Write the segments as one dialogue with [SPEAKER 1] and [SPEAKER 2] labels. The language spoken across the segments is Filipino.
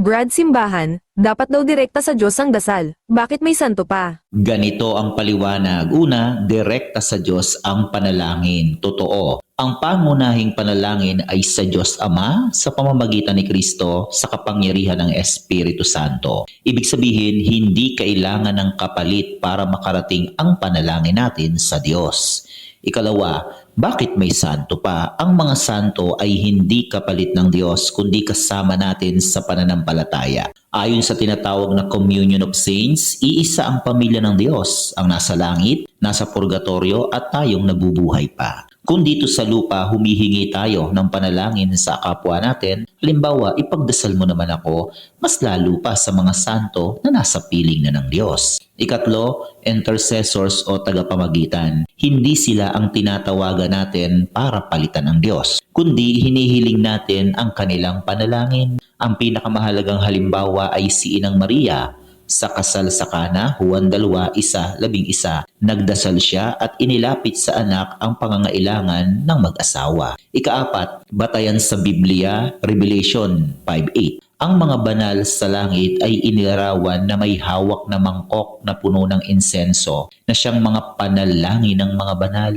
[SPEAKER 1] Brad Simbahan, dapat daw direkta sa Diyos ang dasal. Bakit may santo pa?
[SPEAKER 2] Ganito ang paliwanag. Una, direkta sa Diyos ang panalangin. Totoo. Ang pangunahing panalangin ay sa Diyos Ama sa pamamagitan ni Kristo sa kapangyarihan ng Espiritu Santo. Ibig sabihin, hindi kailangan ng kapalit para makarating ang panalangin natin sa Diyos. Ikalawa, bakit may santo pa? Ang mga santo ay hindi kapalit ng Diyos kundi kasama natin sa pananampalataya. Ayon sa tinatawag na Communion of Saints, iisa ang pamilya ng Diyos, ang nasa langit, nasa purgatorio at tayong nabubuhay pa. Kung dito sa lupa humihingi tayo ng panalangin sa kapwa natin, halimbawa ipagdasal mo naman ako, mas lalo pa sa mga santo na nasa piling na ng Diyos. Ikatlo, intercessors o tagapamagitan. Hindi sila ang tinatawagan natin para palitan ng Diyos, kundi hinihiling natin ang kanilang panalangin. Ang pinakamahalagang halimbawa ay si Inang Maria sa kasal sa Kana, Juan 2, isa, labing isa. Nagdasal siya at inilapit sa anak ang pangangailangan ng mag-asawa. Ikaapat, batayan sa Biblia, Revelation 5.8. Ang mga banal sa langit ay inilarawan na may hawak na mangkok na puno ng insenso na siyang mga panalangin ng mga banal.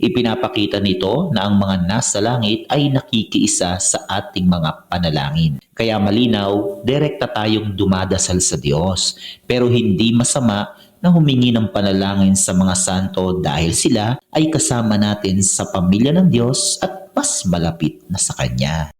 [SPEAKER 2] Ipinapakita nito na ang mga nasa langit ay nakikiisa sa ating mga panalangin. Kaya malinaw, direkta tayong dumadasal sa Diyos. Pero hindi masama na humingi ng panalangin sa mga santo dahil sila ay kasama natin sa pamilya ng Diyos at mas malapit na sa Kanya.